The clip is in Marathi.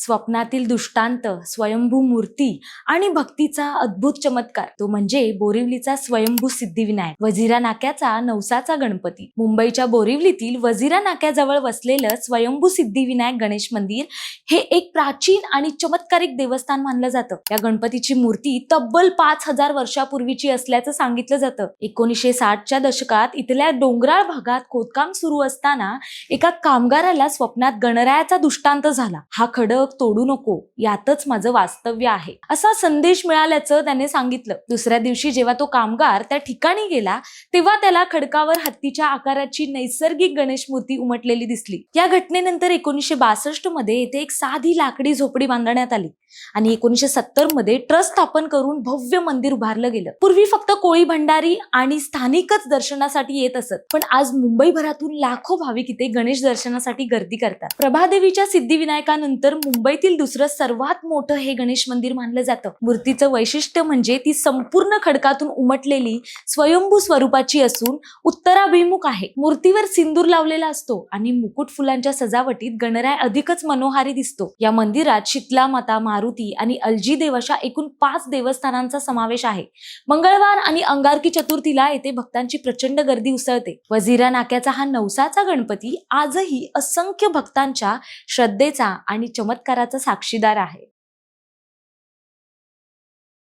स्वप्नातील दुष्टांत स्वयंभू मूर्ती आणि भक्तीचा अद्भुत चमत्कार. तो म्हणजे बोरिवलीचा स्वयंभू सिद्धिविनायक वझिरा नाक्याचा नवसाचा गणपती. मुंबईच्या बोरिवलीतील वझिरा नाक्याजवळ वसलेलं स्वयंभू सिद्धिविनायक गणेश मंदिर हे एक प्राचीन आणि चमत्कारिक देवस्थान मानलं जातं. या गणपतीची मूर्ती तब्बल पाच हजार वर्षापूर्वीची असल्याचं सांगितलं जातं. एकोणीसशे साठच्या दशकात इथल्या डोंगराळ भागात खोदकाम सुरू असताना एका कामगाराला स्वप्नात गणरायाचा दुष्टांत झाला. हा खडक तोडू नको यातच माझं वास्तव्य आहे. असा संदेश मिळाल्याचं त्याने सांगितलं. दुसऱ्या दिवशी जेव्हा तो कामगार त्या ठिकाणी गेला तेव्हा त्याला खडकावर हत्तीच्या आकाराची नैसर्गिक गणेश मूर्ती उमटलेली दिसली. या घटनेनंतर एकोणीसशे बासष्टमध्ये येथे एक साधी लाकडी झोपडी बांधण्यात आली आणि एकोणीसशे सत्तरमध्ये ट्रस्ट स्थापन करून भव्य मंदिर उभारलं गेलं. पूर्वी फक्त कोळी भंडारी आणि स्थानिकच दर्शनासाठी येत असत पण आज मुंबईभरातून लाखो भाविक इथे गणेश दर्शनासाठी गर्दी करतात. प्रभादेवीच्या सिद्धिविनायकानंतर मुंबईतील दुसरं सर्वात मोठं हे गणेश मंदिर मानलं जातं. मूर्तीचं वैशिष्ट्य म्हणजे ती संपूर्ण खडकातून उमटलेली स्वयंभू स्वरूपाची असून उत्तराभिमुख आहे. मूर्तीवर सिंदूर लावलेला असतो आणि मुकुट फुलांच्या सजावटीत गणराय अधिकच मनोहारी दिसतो. या मंदिरात शीतला माता मारुती आणि अलजी देव अशा एकूण पाच देवस्थानांचा समावेश आहे. मंगळवार आणि अंगारकी चतुर्थीला येथे भक्तांची प्रचंड गर्दी उसळते. वजिरा नाक्याचा हा नवसाचा गणपती आजही असंख्य भक्तांच्या श्रद्धेचा आणि चमत्काराचा साक्षीदार आहे.